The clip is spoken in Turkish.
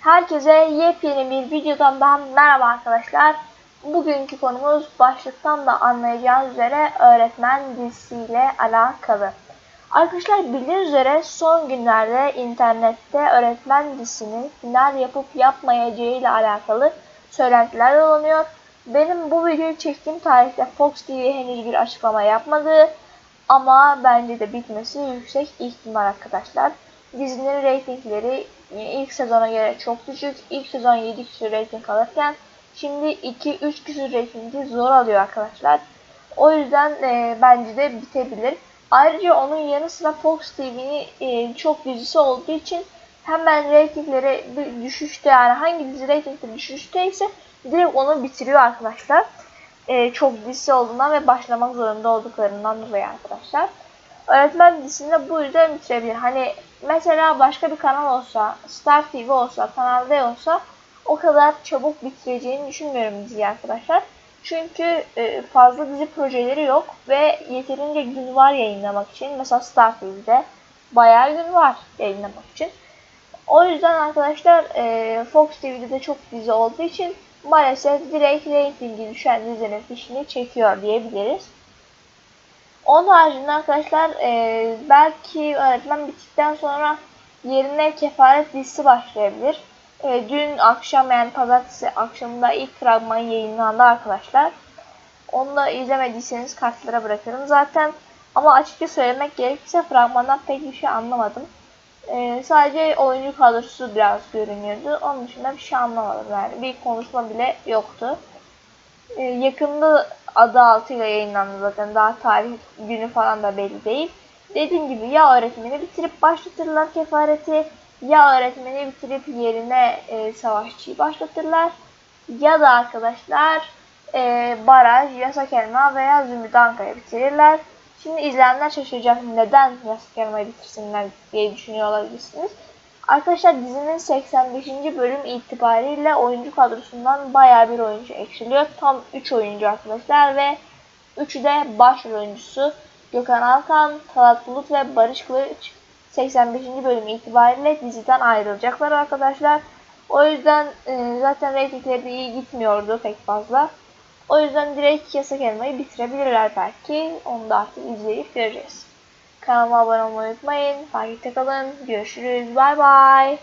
Herkese yepyeni bir videodan daha merhaba arkadaşlar. Bugünkü konumuz başlıktan da anlayacağınız üzere öğretmen dizisiyle alakalı. Arkadaşlar bildiğiniz üzere son günlerde internette öğretmen dizisinin final yapıp yapmayacağı ile alakalı söylentiler dolanıyor. Benim bu videoyu çektiğim tarihte Fox TV henüz bir açıklama yapmadı. Ama bence de bitmesi yüksek ihtimal arkadaşlar. Dizinin reytingleri ilk sezona göre çok düşük. İlk sezon 7 küsur reyting alırken şimdi 2-3 küsur reytingi zor alıyor arkadaşlar. O yüzden e, bence de bitebilir. Ayrıca onun yanı sıra Fox TV'nin e, çok dizisi olduğu için hemen reytingleri bir düşüşte yani hangi dizi reytingleri düşüşteyse direkt onu bitiriyor arkadaşlar. E, çok dizisi olduğundan ve başlamak zorunda olduklarından dolayı arkadaşlar. Öğretmen dizisini bu yüzden bitirebilir. Hani mesela başka bir kanal olsa, Star TV olsa, Kanal D olsa o kadar çabuk bitireceğini düşünmüyorum diziyi arkadaşlar. Çünkü e, fazla dizi projeleri yok ve yeterince gün var yayınlamak için. Mesela Star TV'de bayağı gün var yayınlamak için. O yüzden arkadaşlar e, Fox TV'de de çok dizi olduğu için maalesef direkt reytingi düşen dizinin fişini çekiyor diyebiliriz. Onun haricinde arkadaşlar e, belki öğretmen bittikten sonra yerine kefaret dizisi başlayabilir. E, dün akşam yani pazartesi akşamında ilk fragman yayınlandı arkadaşlar. Onu da izlemediyseniz kartlara bırakırım zaten. Ama açıkça söylemek gerekirse fragmandan pek bir şey anlamadım. E, sadece oyuncu kadrosu biraz görünüyordu. Onun dışında bir şey anlamadım yani. Bir konuşma bile yoktu. E, yakında adı altıyla yayınlandı zaten. Daha tarih günü falan da belli değil. Dediğim gibi ya öğretmeni bitirip başlatırlar kefareti ya öğretmeni bitirip yerine e, savaşçıyı başlatırlar ya da arkadaşlar e, baraj, yasak elma veya zümrüt ankara bitirirler. Şimdi izleyenler şaşıracak neden yasak elmayı bitirsinler diye düşünüyor olabilirsiniz. Arkadaşlar dizinin 85. bölüm itibariyle oyuncu kadrosundan baya bir oyuncu eksiliyor. Tam 3 oyuncu arkadaşlar ve 3'ü de başrol oyuncusu Gökhan Alkan, Talat Bulut ve Barış Kılıç 85. bölüm itibariyle diziden ayrılacaklar arkadaşlar. O yüzden e, zaten reytingleri de iyi gitmiyordu pek fazla. O yüzden direkt yasak elmayı bitirebilirler belki. Onu da artık izleyip göreceğiz. Kanalıma abone olmayı unutmayın. Takipte kalın. Görüşürüz. Bay bay.